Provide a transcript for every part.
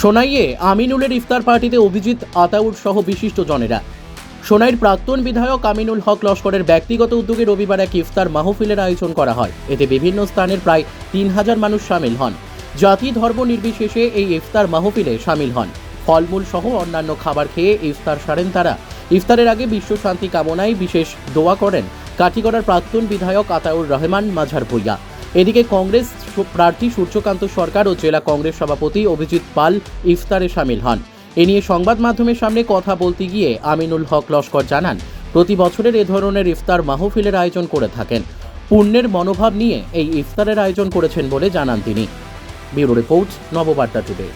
সোনাইয়ে আমিনুলের ইফতার পার্টিতে অভিজিৎ, আতাউর সহ বিশিষ্ট জনেরা সোনাইয়ের প্রাক্তন বিধায়ক আমিনুল হক লস্করের ব্যক্তিগত উদ্যোগে রবিবার এক ইফতার মাহফিলের আয়োজন করা হয়। এতে বিভিন্ন স্থানের প্রায় তিন হাজার মানুষ সামিল হন। জাতি ধর্ম নির্বিশেষে এই ইফতার মাহফিলে সামিল হন। ফলমূল সহ অন্যান্য খাবার খেয়ে ইফতার সারেন তারা। ইফতারের আগে বিশ্ব শান্তি কামনায় বিশেষ দোয়া করেন কাঠিগড়ার প্রাক্তন বিধায়ক আতাউর রহমান মাঝার ভুইয়া এদিকে কংগ্রেস প্রার্থী সূর্যকান্ত সরকার ও জেলা কংগ্রেস সভাপতি অভিজিৎ পাল ইফতারে সামিল হন। এ নিয়ে সংবাদ মাধ্যমের সামনে কথা বলতে গিয়ে আমিনুল হক লস্কর জানান, প্রতি বছরের এ ধরনের ইফতার মাহফিলের আয়োজন করে থাকেন। পুণ্যের মনোভাব নিয়ে এই ইফতারের আয়োজন করেছেন বলে জানান তিনি। Bureau report, Nababarta today.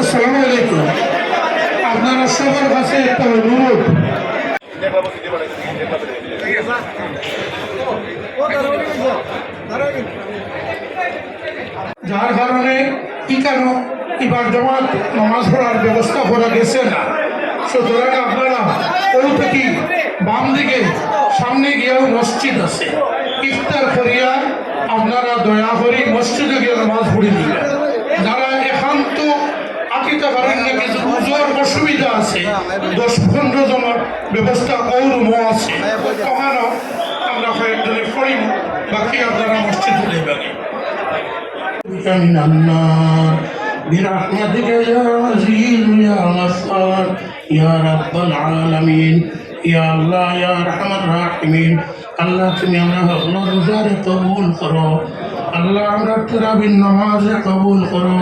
আসসালামু আলাইকুম। সবার কাছে একটা অনুরোধ। যার কারণে কি কেন এবার জমাত নামাজ পড়ার ব্যবস্থা করা গেছে না? সুতরাং আপনারা ওই থেকে বাম দিকে সামনে গিয়েও মসজিদ আছে। ইফতার করিয়া আপনারা দয়া করি মসজিদে গিয়ে নামাজ পড়ে একান্ত আকিতে পারেন না কিছু উজোর অসুবিধা আছে দশ পনেরো জনের ব্যবস্থা কৌরুম আছে ওখানেও আমরা কয়েকজনে পড়িব বাকি আপনারা মসজিদে দেবেন من النار برحمتك يا عزيز يا غفار يا رب العالمين يا الله يا ارحم الراحمين আল্লাহ তুমি আমরা হকল রোজারে কবুল করো আল্লাহ আমরা তেরাবিন নামাজে কবুল করো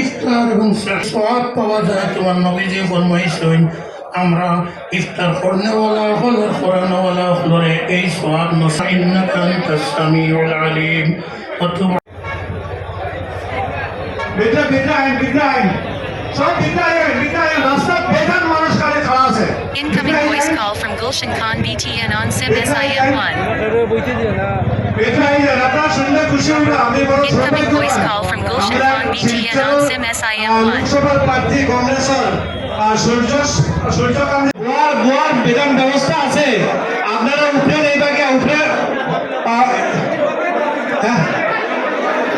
ইফতার এবং সওয়াব পাওয়া যায় তোমার নবীজি ফরমাইছেন আমরা ইফতার করনেওয়ালা হলের করানোওয়ালা হলরে এই সওয়াব নসাইন্নাকা আনতাস সামিউল আলিম। অথবা বেটা বেটা আইন বেটা আইন। সব বেটা আইন বেটা আইন। রাস্তা বেটার মানুষ কালে খাড়া আছে। Incoming voice call from Gulshan Khan BTN on SIM SIM1. বেটা আইন আপনারা শুনলে খুশি হইল আমি বড় Incoming voice call from Gulshan Khan BTN on SIM SIM1. লোকসভার প্রার্থী কংগ্রেসের সূর্য সূর্যকান্ত গোয়ার গোয়ার বিধান ব্যবস্থা আছে আপনারা উপরে এই বাগে হ্যাঁ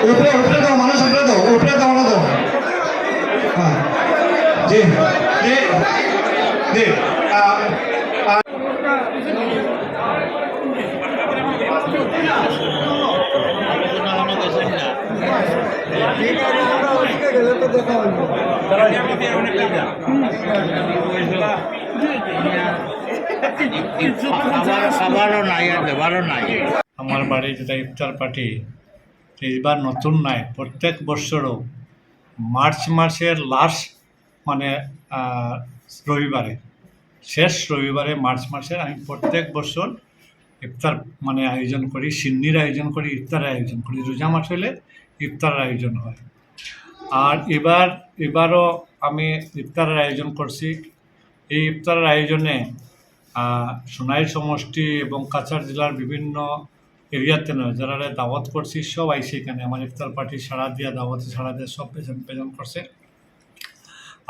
উপরে উপরে দাও মানুষ উপরে দাও উপরে দাও না দাও হ্যাঁ জি জি জি আহ, আহ, খাবারও নাই আর দেবারও নাই আমার বাড়ি যেটা ইফতার পার্টি এইবার নতুন নাই, প্রত্যেক বছরও মার্চ মাসের লাস্ট মানে রবিবারে, শেষ রবিবারে মার্চ মাসের আমি প্রত্যেক বছর ইফতার মানে আয়োজন করি, সিন্নির আয়োজন করি, ইফতারের আয়োজন করি। রোজা মাস হলে ইফতারের আয়োজন হয়। আর এবার, এবারও আমি ইফতারের আয়োজন করছি। এই ইফতারের আয়োজনে সোনাই সমষ্টি এবং কাছাড় জেলার বিভিন্ন এরিয়াতে নয় যারা দাওয়াত করছি সব আইসে এখানে আমার ইফতার পার্টি সাড়া দিয়া, দাওয়াতে সাড়া দিয়ে সব প্রেজেন্ট প্রেজেন্ট করছে।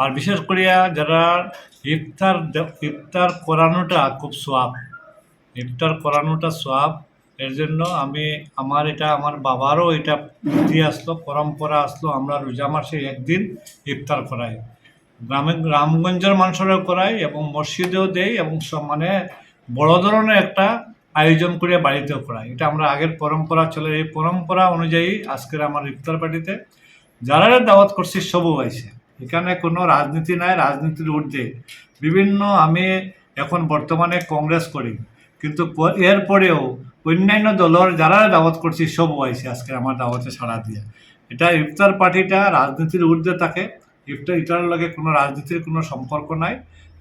আর বিশেষ করিয়া যারা ইফতার ইফতার করানোটা খুব সোয়াব। ইফতার করানোটা সোয়াব। এর জন্য আমি আমার এটা, আমার বাবারও এটা বুদ্ধি আসলো, পরম্পরা আসলো, আমরা রোজা মাসে একদিন ইফতার করাই। গ্রামে, গ্রামগঞ্জের মানুষেরও করাই এবং মসজিদেও দেই এবং মানে বড় ধরনের একটা আয়োজন করে বাড়িতেও করাই। এটা আমরা আগের পরম্পরা চলে, এই পরম্পরা অনুযায়ী আজকের আমার ইফতার পার্টিতে যারা দাওয়াত করছি সবও আইছে এখানে কোনো রাজনীতি নাই, রাজনীতির ঊর্ধ্বে। বিভিন্ন আমি এখন বর্তমানে কংগ্রেস করি, কিন্তু এরপরেও অন্যান্য দলের যারা দাওয়াত করছি, সব আইছে আজকে আমার দাওয়াতে সাড়া দিয়ে। এটা ইফতার পার্টিটা রাজনীতির ঊর্ধ্বে থাকে। ইফতার এটার লগে কোনো রাজনীতির কোনো সম্পর্ক নাই।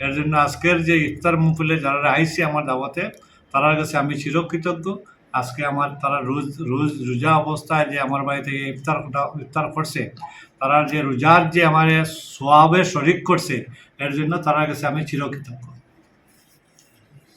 এর জন্য আজকের যে ইফতার মুফিলে যারা আইসি আমার দাওয়াতে তার কাছে আমি চিরকৃতজ্ঞ। আজকে আমার তারা রোজ রোজ রোজা অবস্থায় যে আমার বাড়িতে ইফতার ইফতার করছে, তারা যে রোজার যে আমার সোয়াবে শরিক করছে, এর জন্য তার কাছে আমি চিরকৃতজ্ঞ।